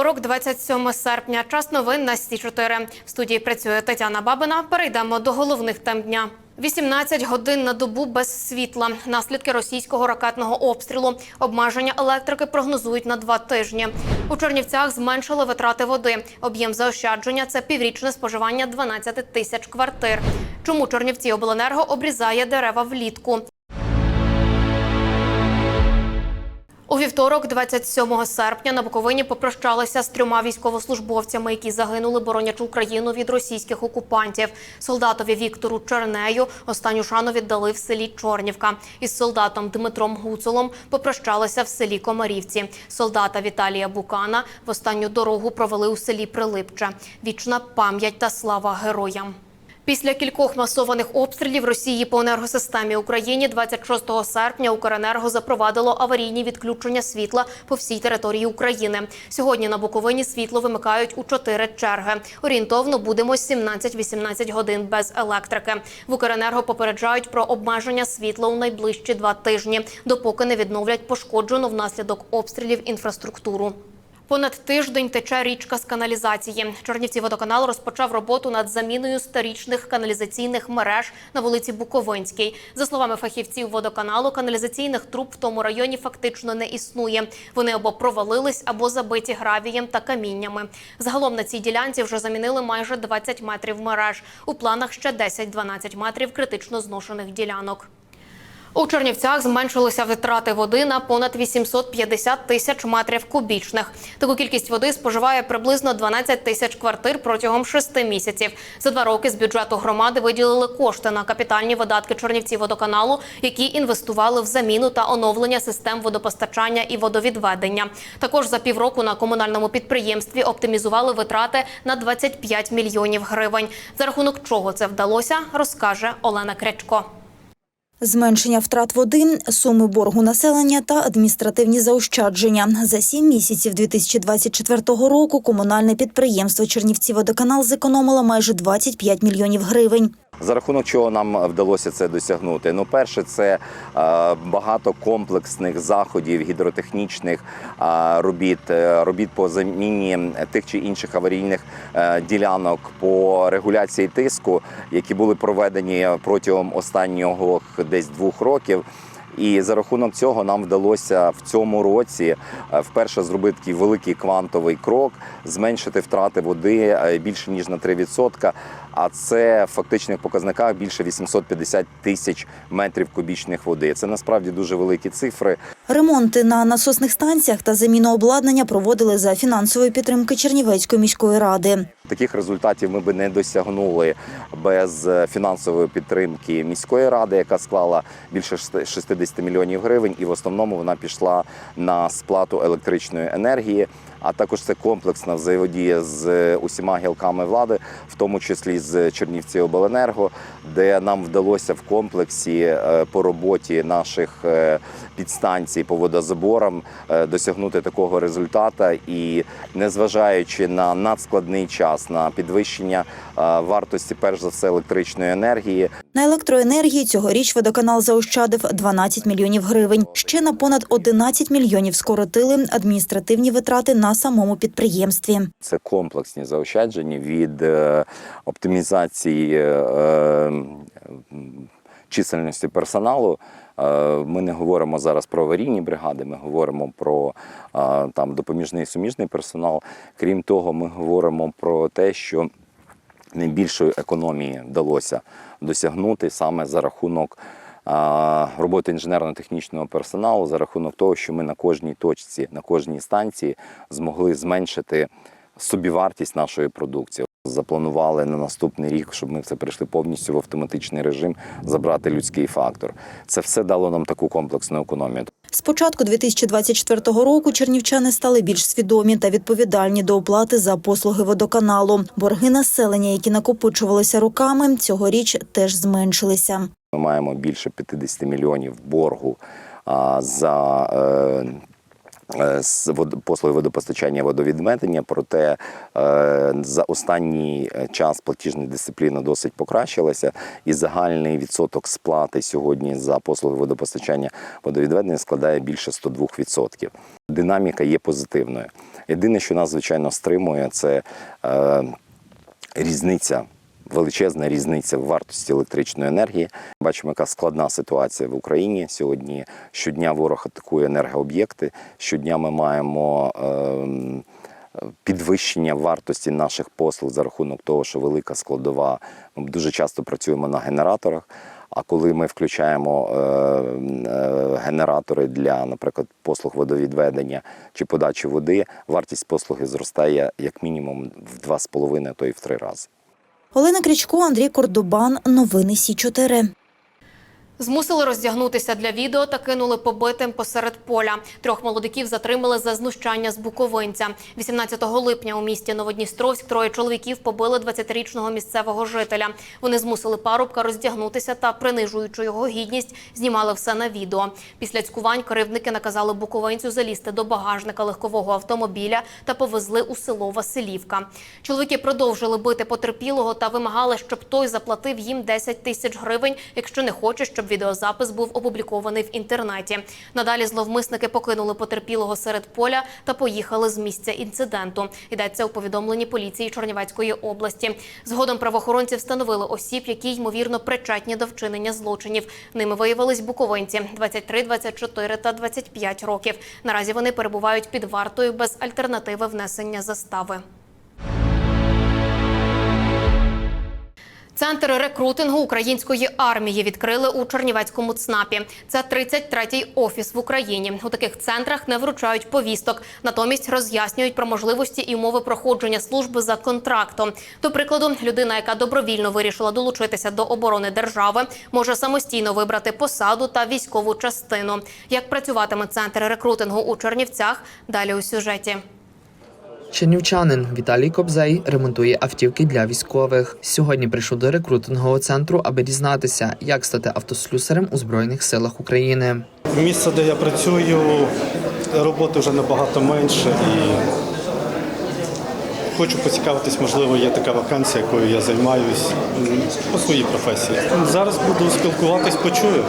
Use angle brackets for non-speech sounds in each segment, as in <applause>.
Вівторок, 27 серпня. Час новин на Сі 4 В студії працює Тетяна Бабина. Перейдемо до головних тем дня. 18 годин на добу без світла. Наслідки російського ракетного обстрілу. Обмеження електрики прогнозують на два тижні. У Чернівцях зменшили витрати води. Об'єм заощадження це піврічне споживання 12 тисяч квартир. Чому Чернівці обленерго обрізає дерева влітку? У вівторок, 27 серпня, на Буковині попрощалися з трьома військовослужбовцями, які загинули, боронячи Україну від російських окупантів. Солдатові Віктору Чернею останню шану віддали в селі Чорнівка. Із солдатом Дмитром Гуцулом попрощалися в селі Комарівці. Солдата Віталія Букана в останню дорогу провели у селі Прилипче. Вічна пам'ять та слава героям. Після кількох масованих обстрілів Росії по енергосистемі Україні 26 серпня Укренерго запровадило аварійні відключення світла по всій території України. Сьогодні на Буковині світло вимикають у чотири черги. Орієнтовно будемо 17-18 годин без електрики. В Укренерго попереджають про обмеження світла у найближчі два тижні, допоки не відновлять пошкоджену внаслідок обстрілів інфраструктуру. Понад тиждень тече річка з каналізації. Чернівці водоканал розпочав роботу над заміною сторічних каналізаційних мереж на вулиці Буковинській. За словами фахівців водоканалу, каналізаційних труб в тому районі фактично не існує. Вони або провалились, або забиті гравієм та каміннями. Загалом на цій ділянці вже замінили майже 20 метрів мереж. У планах ще 10-12 метрів критично зношених ділянок. У Чернівцях зменшилися витрати води на понад 850 тисяч метрів кубічних. Таку кількість води споживає приблизно 12 тисяч квартир протягом шести місяців. За два роки з бюджету громади виділили кошти на капітальні видатки Чернівці водоканалу, які інвестували в заміну та оновлення систем водопостачання і водовідведення. Також за півроку на комунальному підприємстві оптимізували витрати на 25 мільйонів гривень. За рахунок чого це вдалося, розкаже Олена Крячко. Зменшення втрат води, суми боргу населення та адміністративні заощадження. За сім місяців 2024 року комунальне підприємство Чернівці водоканал зекономило майже 25 мільйонів гривень. За рахунок чого нам вдалося це досягнути? Ну, перше, це е, багато комплексних заходів гідротехнічних е, робіт, е, робіт по заміні тих чи інших аварійних ділянок по регуляції тиску, які були проведені протягом останнього десь двох років. І за рахунок цього нам вдалося в цьому році е, вперше зробити такий великий квантовий крок, зменшити втрати води е, більше ніж на 3%, а це в фактичних показниках більше 850 тисяч метрів кубічних води. Це насправді дуже великі цифри. Ремонти на насосних станціях та заміну обладнання проводили за фінансової підтримки Чернівецької міської ради. Таких результатів ми би не досягнули без е, фінансової підтримки міської ради, яка склала більше 60 мільйонів гривень, і в основному вона пішла на сплату електричної енергії. А також це комплексна взаємодія з усіма гілками влади, в тому числі з Чернівці Обленерго, де нам вдалося в комплексі е, по роботі наших е, підстанцій по водозаборам е, досягнути такого результату. І незважаючи на надскладний час, на підвищення вартості, перш за все, електричної енергії, На електроенергії цьогоріч водоканал заощадив 12 мільйонів гривень. Ще на понад 11 мільйонів скоротили адміністративні витрати на самому підприємстві. Це комплексні заощадження від е, оптимізації е, е, чисельності персоналу. Ми не говоримо зараз про аварійні бригади, ми говоримо про там допоміжний суміжний персонал. Крім того, ми говоримо про те, що найбільшої економії вдалося досягнути саме за рахунок роботи інженерно-технічного персоналу, за рахунок того, що ми на кожній точці, на кожній станції змогли зменшити собівартість нашої продукції. Запланували на наступний рік, щоб ми це прийшли повністю в автоматичний режим, забрати людський фактор. Це все дало нам таку комплексну економію. З початку 2024 року чернівчани стали більш свідомі та відповідальні до оплати за послуги водоканалу. Борги населення, які накопичувалися роками, цьогоріч теж зменшилися. Ми маємо більше 50 мільйонів боргу за е, послуги водопостачання водовідведення, проте е, за останній е, час платіжна дисципліна досить покращилася, і загальний відсоток сплати сьогодні за послуги водопостачання водовідведення складає більше 102%. Динаміка є позитивною. Єдине, що нас звичайно стримує, це е, різниця. Величезна різниця в вартості електричної енергії. Бачимо, яка складна ситуація в Україні сьогодні. Щодня ворог атакує енергооб'єкти. Щодня ми маємо ем, підвищення вартості наших послуг за рахунок того, що велика складова. Ми дуже часто працюємо на генераторах. А коли ми включаємо е, е, генератори для, наприклад, послуг водовідведення чи подачі води, вартість послуги зростає як мінімум в 2,5, то і в 3 рази. Олена Крічко, Андрій Кордобан. Новини Сі 4 Змусили роздягнутися для відео та кинули побитим посеред поля. Трьох молодиків затримали за знущання з буковинця. 18 липня у місті Новодністровськ троє чоловіків побили 20-річного місцевого жителя. Вони змусили парубка роздягнутися та, принижуючи його гідність, знімали все на відео. Після цькувань керівники наказали буковинцю залізти до багажника легкового автомобіля та повезли у село Василівка. Чоловіки продовжили бити потерпілого та вимагали, щоб той заплатив їм 10 тисяч гривень, якщо не хоче, щоб відеозапис був опублікований в інтернеті. Надалі зловмисники покинули потерпілого серед поля та поїхали з місця інциденту. Йдеться у повідомленні поліції Чорнівецької області. Згодом правоохоронці встановили осіб, які ймовірно причетні до вчинення злочинів. Ними виявились буковинці 23, 24 та 25 років. Наразі вони перебувають під вартою без альтернативи внесення застави. Центр рекрутингу української армії відкрили у Чернівецькому ЦНАПі. Це 33-й офіс в Україні. У таких центрах не вручають повісток, натомість роз'яснюють про можливості і умови проходження служби за контрактом. До прикладу, людина, яка добровільно вирішила долучитися до оборони держави, може самостійно вибрати посаду та військову частину. Як працюватиме центр рекрутингу у Чернівцях? Далі у сюжеті. Чернівчанин Віталій Кобзей ремонтує автівки для військових. Сьогодні прийшов до рекрутингового центру, аби дізнатися, як стати автослюсарем у збройних силах України. Місце, де я працюю, роботи вже набагато менше і хочу поцікавитись, можливо, є така вакансія, якою я займаюсь по своїй професії. Зараз буду спілкуватись, почую,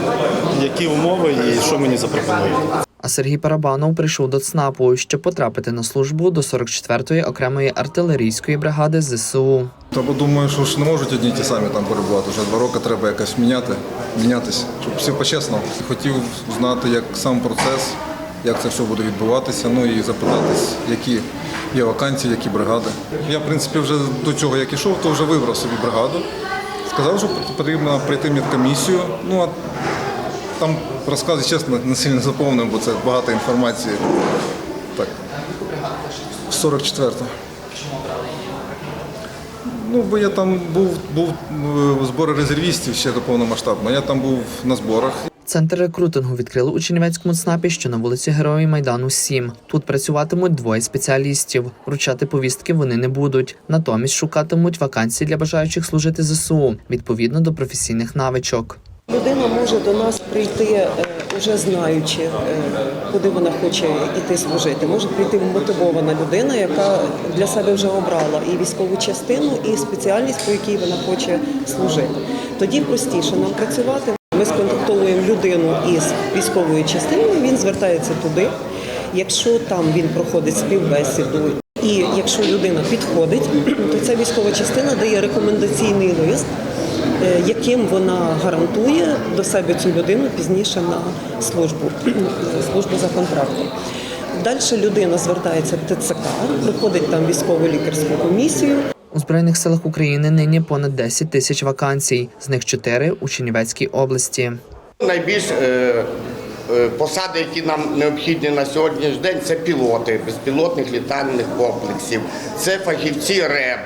які умови і що мені запропонують. А Сергій Парабанов прийшов до ЦНАПу, щоб потрапити на службу до 44-ї окремої артилерійської бригади ЗСУ. Та бо думаю, що ж не можуть одні ті самі там перебувати. Вже два роки треба якось міняти, мінятися, щоб всі по-чесному. Хотів знати, як сам процес, як це все буде відбуватися. Ну і запитатись, які є вакансії, які бригади. Я, в принципі, вже до цього як ішов, то вже вибрав собі бригаду. Сказав, що потрібно пройти медкомісію. Ну а там розкази, чесно, не сильно заповнив, бо це багато інформації. Так. 44-го. Ну, бо я там був, був е, збори резервістів ще до повномасштабного. Я там був на зборах. Центр рекрутингу відкрили у Чернівецькому ЦНАПі, що на вулиці Героїв Майдану 7. Тут працюватимуть двоє спеціалістів. Вручати повістки вони не будуть. Натомість шукатимуть вакансії для бажаючих служити ЗСУ відповідно до професійних навичок. Людина може до нас прийти е, уже знаючи, е, куди вона хоче йти служити. Може прийти мотивована людина, яка для себе вже обрала і військову частину, і спеціальність, по якій вона хоче служити. Тоді простіше нам працювати. Ми сконтактовуємо людину із військовою частиною. Він звертається туди. Якщо там він проходить співбесіду, і якщо людина підходить, <clears throat> то ця військова частина дає рекомендаційний лист е, яким вона гарантує до себе цю людину пізніше на службу, <clears throat> службу за контрактом. Далі людина звертається в ТЦК, проходить там військово лікарську комісію, У збройних силах України нині понад 10 тисяч вакансій, з них 4 у Чернівецькій області. Найбільш е, е, посади, які нам необхідні на сьогоднішній день, це пілоти безпілотних літальних комплексів, це фахівці РЕБ,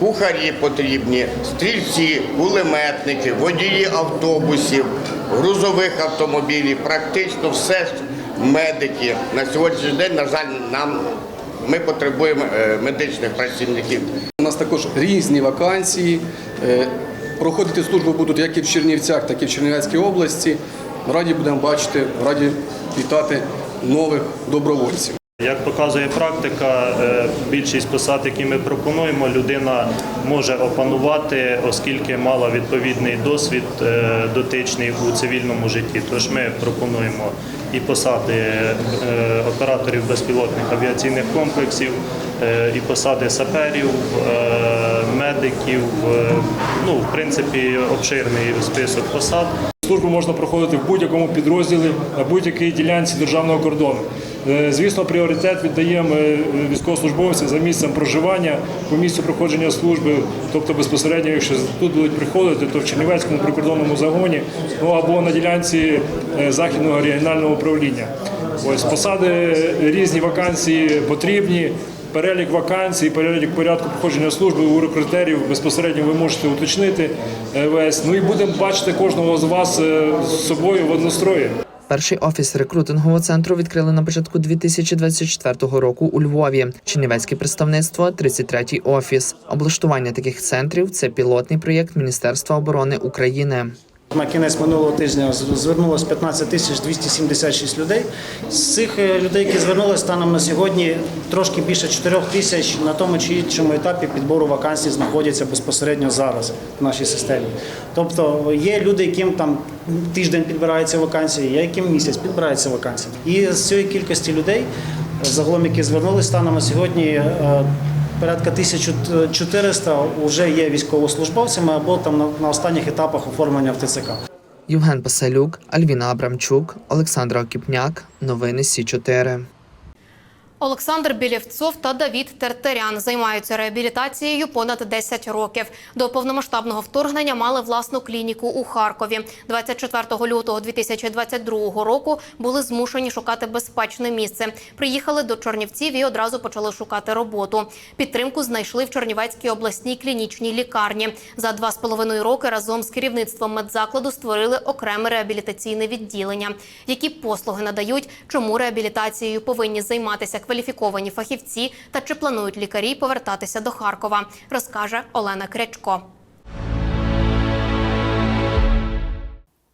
кухарі потрібні, стрільці, кулеметники, водії автобусів, грузових автомобілів, практично все медики. На сьогоднішній день, на жаль, нам ми потребуємо е, медичних працівників. У нас також різні вакансії. Е, Проходити службу будуть як і в Чернівцях, так і в Чернівецькій області. Раді будемо бачити, раді вітати нових добровольців. Як показує практика, е, більшість посад, які ми пропонуємо, людина може опанувати, оскільки мала відповідний досвід е, дотичний у цивільному житті. Тож ми пропонуємо і посади е, операторів безпілотних авіаційних комплексів, і посади саперів, медиків. Ну, в принципі, обширний список посад. Службу можна проходити в будь-якому підрозділі на будь-якій ділянці державного кордону. Е, Звісно, пріоритет віддаємо е, військовослужбовцям за місцем проживання по місцю проходження служби, тобто безпосередньо, якщо тут будуть приходити, то в Чернівецькому прикордонному загоні, ну або на ділянці е, західного регіонального управління. Ось посади різні вакансії потрібні. Перелік вакансій, перелік порядку проходження служби у рекрутерів безпосередньо ви можете уточнити весь. Ну і будемо бачити кожного з вас з собою в однострої. Перший офіс рекрутингового центру відкрили на початку 2024 року у Львові. Чернівецьке представництво 33-й офіс. Облаштування таких центрів це пілотний проєкт Міністерства оборони України. На кінець минулого тижня з- звернулось 15 тисяч 276 людей. З цих е, людей, які звернулися станом на сьогодні, трошки більше 4 тисяч на тому чи іншому етапі підбору вакансій знаходяться безпосередньо зараз в нашій системі. Тобто є люди, яким там тиждень підбираються вакансії, є яким місяць підбираються вакансії. І з цієї кількості людей, е, загалом, які звернулися станом на сьогодні. Порядка 1400 вже є військовослужбовцями або там на, на останніх етапах оформлення в ТЦК. Євген Басалюк, Альвіна Абрамчук, Олександра Окіпняк. Новини Сі 4 Олександр Білєвцов та Давід Тертерян займаються реабілітацією понад 10 років. До повномасштабного вторгнення мали власну клініку у Харкові. 24 лютого 2022 року були змушені шукати безпечне місце. Приїхали до Чорнівців і одразу почали шукати роботу. Підтримку знайшли в Чернівецькій обласній клінічній лікарні. За два з половиною роки разом з керівництвом медзакладу створили окреме реабілітаційне відділення. Які послуги надають, чому реабілітацією повинні займатися кваліфіковані фахівці та чи планують лікарі повертатися до Харкова, розкаже Олена Крячко.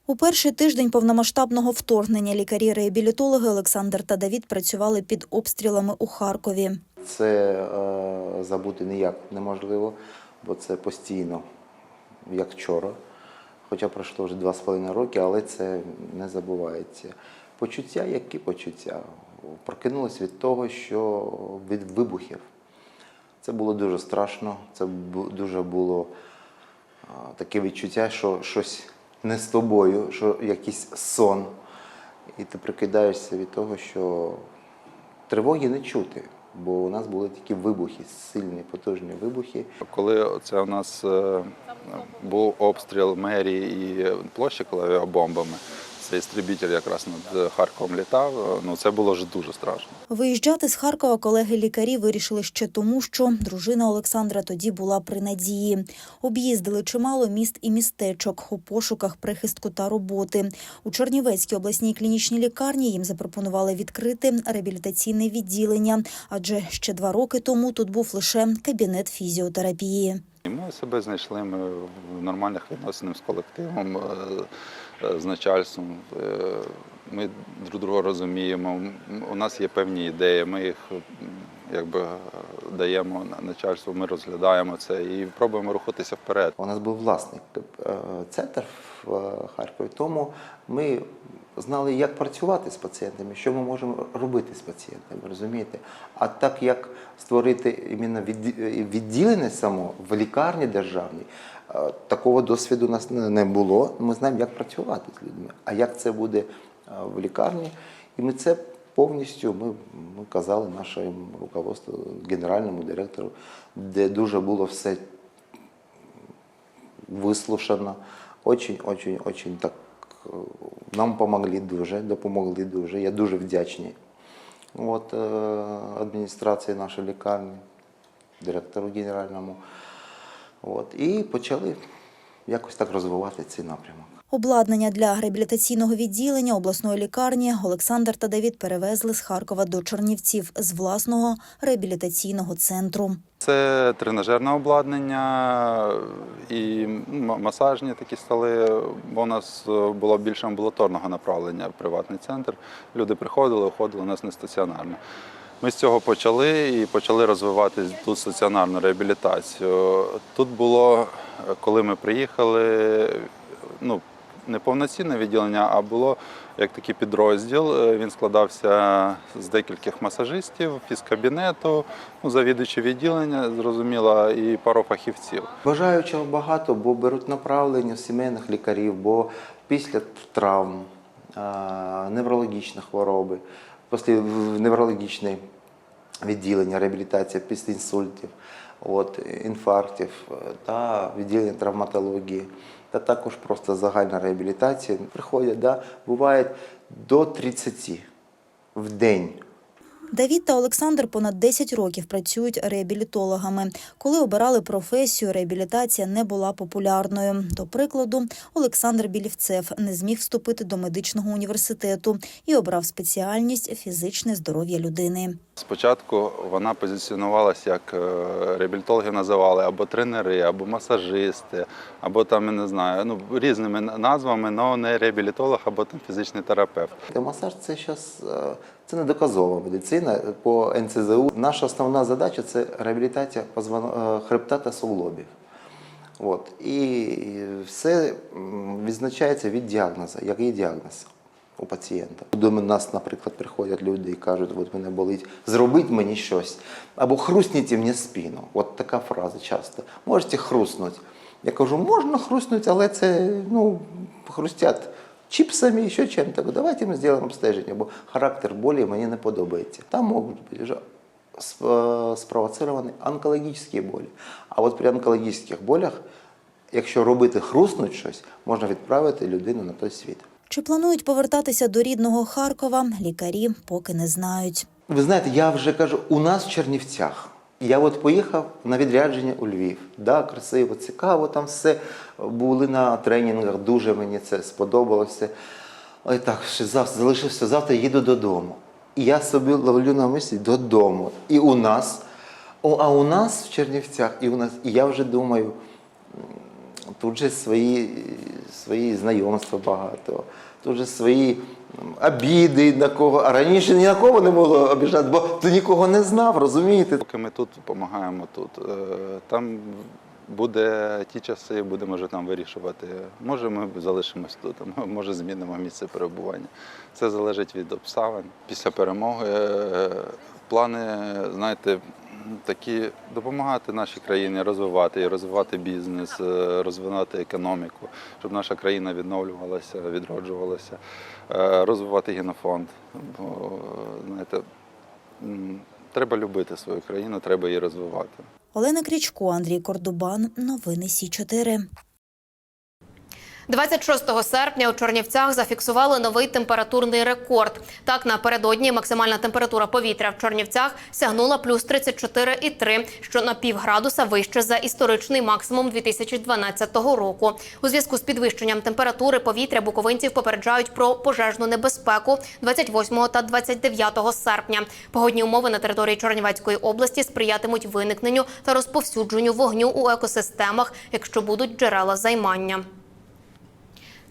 У перший тиждень повномасштабного вторгнення лікарі-реабілітологи Олександр та Давід працювали під обстрілами у Харкові. Це е, забути ніяк неможливо, бо це постійно, як вчора. Хоча пройшло вже два з половиною роки, але це не забувається. Почуття, які почуття? Прокинулись від того, що від вибухів. Це було дуже страшно, це дуже було таке відчуття, що щось не з тобою, що якийсь сон. І ти прикидаєшся від того, що тривоги не чути, бо у нас були такі вибухи, сильні, потужні вибухи. Коли це у нас е, був обстріл мерії і площі коли авіабомбами, цей істребітель якраз над Харковом літав, е, ну це було вже дуже страшно. Виїжджати з Харкова колеги-лікарі вирішили ще тому, що дружина Олександра тоді була при надії. Об'їздили чимало міст і містечок у пошуках прихистку та роботи. У Чернівецькій обласній клінічній лікарні їм запропонували відкрити реабілітаційне відділення, адже ще два роки тому тут був лише кабінет фізіотерапії. Ми себе знайшли ми в нормальних відносинах з колективом, е, е, з начальством. Е, Ми друг друга розуміємо. У нас є певні ідеї. Ми їх якби даємо на- начальству, ми розглядаємо це і пробуємо рухатися вперед. У нас був власний центр в Харкові, тому ми знали, як працювати з пацієнтами, що ми можемо робити з пацієнтами, розумієте? А так як створити іменно відділення само в лікарні державній, е, такого досвіду у нас не було. Ми знаємо, як працювати з людьми. А як це буде е, в лікарні? І ми це повністю ми, ми казали нашому руководству, генеральному директору, де дуже було все вислушано. Очень, очень, очень так нам помогли дуже, допомогли дуже. Я дуже вдячний. От, е, адміністрації нашої лікарні, директору генеральному. От, і почали якось так розвивати цей напрямок. Обладнання для реабілітаційного відділення обласної лікарні Олександр та Давід перевезли з Харкова до Чернівців з власного реабілітаційного центру. Це тренажерне обладнання і масажні такі столи, бо у нас е, було більше амбулаторного направлення в приватний центр. Люди приходили, уходили у нас не стаціонарно. Ми з цього почали і почали розвивати тут стаціонарну реабілітацію. Тут було, е, коли ми приїхали, ну, не повноцінне відділення, а було як такий підрозділ. Е, Він складався з декількох масажистів, фізкабінету, ну, завідувачі відділення, зрозуміло, і пару фахівців. Бажаючих багато, бо беруть направлення сімейних лікарів, бо після травм, а, неврологічні хвороби, після неврологічне відділення, реабілітація після інсультів, от, інфарктів е, та відділення травматології, та також просто загальна реабілітація. Приходять, да, буває до 30 в день. Давід та Олександр понад 10 років працюють реабілітологами. Коли обирали професію, реабілітація не була популярною. До прикладу, Олександр Білівцев не зміг вступити до медичного університету і обрав спеціальність фізичне здоров'я людини. Спочатку вона позиціонувалася як е, реабілітологи називали або тренери, або масажисти, або там я не знаю, ну різними назвами, але не реабілітолог, або там фізичний терапевт. Масаж це зараз це не доказова медицина по НЦЗУ. Наша основна задача це реабілітація е, хребта та суглобів. От. І все відзначається від діагнозу, як є діагноз у пацієнта. До нас, наприклад, приходять люди і кажуть, от мене болить, зробіть мені щось. Або хрустніть мені спину. От така фраза часто. Можете хрустнути. Я кажу, можна хрустнути, але це ну, хрустять чіпсами, ще чим-то. Давайте ми зробимо обстеження, бо характер болі мені не подобається. Там можуть бути вже сп- спровоцировані онкологічні болі. А от при онкологічних болях, якщо робити хрустнуть щось, можна відправити людину на той світ. Чи планують повертатися до рідного Харкова, лікарі поки не знають. Ви знаєте, я вже кажу, у нас в Чернівцях. Я от поїхав на відрядження у Львів. Да, красиво, цікаво, там все. Були на тренінгах, дуже мені це сподобалося. Ой, так, ще завтра залишився завтра, їду додому. І я собі ловлю на мислі додому. І у нас, о, а у нас в Чернівцях, і у нас, і я вже думаю, тут же свої, свої знайомства багато, тут же свої обіди на кого. А раніше ні на кого не було обіжати, бо ти нікого не знав, розумієте? Поки ми тут допомагаємо тут, е, там буде ті часи, будемо вже там вирішувати. Може, ми залишимось тут, а може змінимо місце перебування. Це залежить від обставин. Після перемоги е, плани, знаєте, такі допомагати нашій країні розвивати і розвивати бізнес, е, розвивати економіку, щоб наша країна відновлювалася, відроджувалася, е, розвивати генофонд. Бо, знаєте, треба любити свою країну, треба її розвивати. Олена Крічко, Андрій Кордубан. Новини Сі 4 26 серпня у Чорнівцях зафіксували новий температурний рекорд. Так, напередодні максимальна температура повітря в Чорнівцях сягнула плюс 34,3, що на півградуса вище за історичний максимум 2012 року. У зв'язку з підвищенням температури повітря буковинців попереджають про пожежну небезпеку 28 та 29 серпня. Погодні умови на території Чорнівецької області сприятимуть виникненню та розповсюдженню вогню у екосистемах, якщо будуть джерела займання.